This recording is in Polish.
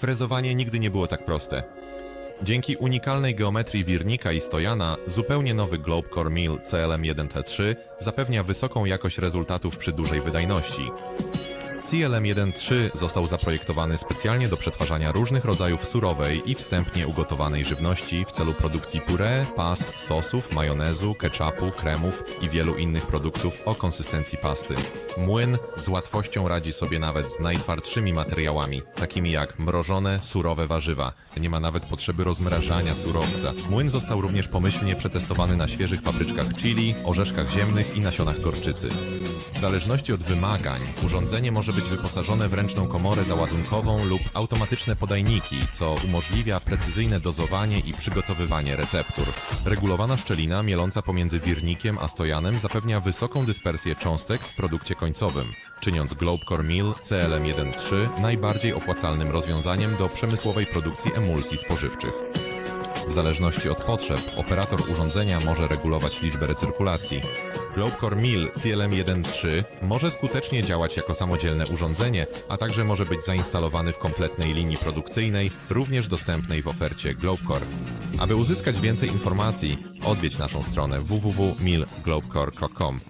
Frezowanie nigdy nie było tak proste. Dzięki unikalnej geometrii wirnika i stojana, zupełnie nowy Globecore Mill CLM1T3 zapewnia wysoką jakość rezultatów przy dużej wydajności. CLM1.3 został zaprojektowany specjalnie do przetwarzania różnych rodzajów surowej i wstępnie ugotowanej żywności w celu produkcji puree, past, sosów, majonezu, ketchupu, kremów i wielu innych produktów o konsystencji pasty. Młyn z łatwością radzi sobie nawet z najtwardszymi materiałami, takimi jak mrożone, surowe warzywa. Nie ma nawet potrzeby rozmrażania surowca. Młyn został również pomyślnie przetestowany na świeżych papryczkach chili, orzeszkach ziemnych i nasionach gorczycy. W zależności od wymagań, urządzenie może być wyposażone w ręczną komorę załadunkową lub automatyczne podajniki, co umożliwia precyzyjne dozowanie i przygotowywanie receptur. Regulowana szczelina mieląca pomiędzy wirnikiem a stojanem zapewnia wysoką dyspersję cząstek w produkcie końcowym, czyniąc Globecore Mill CLM1.3 najbardziej opłacalnym rozwiązaniem do przemysłowej produkcji emulsji spożywczych. W zależności od potrzeb, operator urządzenia może regulować liczbę recyrkulacji. Globecore Mill CLM1.3 może skutecznie działać jako samodzielne urządzenie, a także może być zainstalowany w kompletnej linii produkcyjnej, również dostępnej w ofercie Globecore. Aby uzyskać więcej informacji, odwiedź naszą stronę www.millglobecore.com.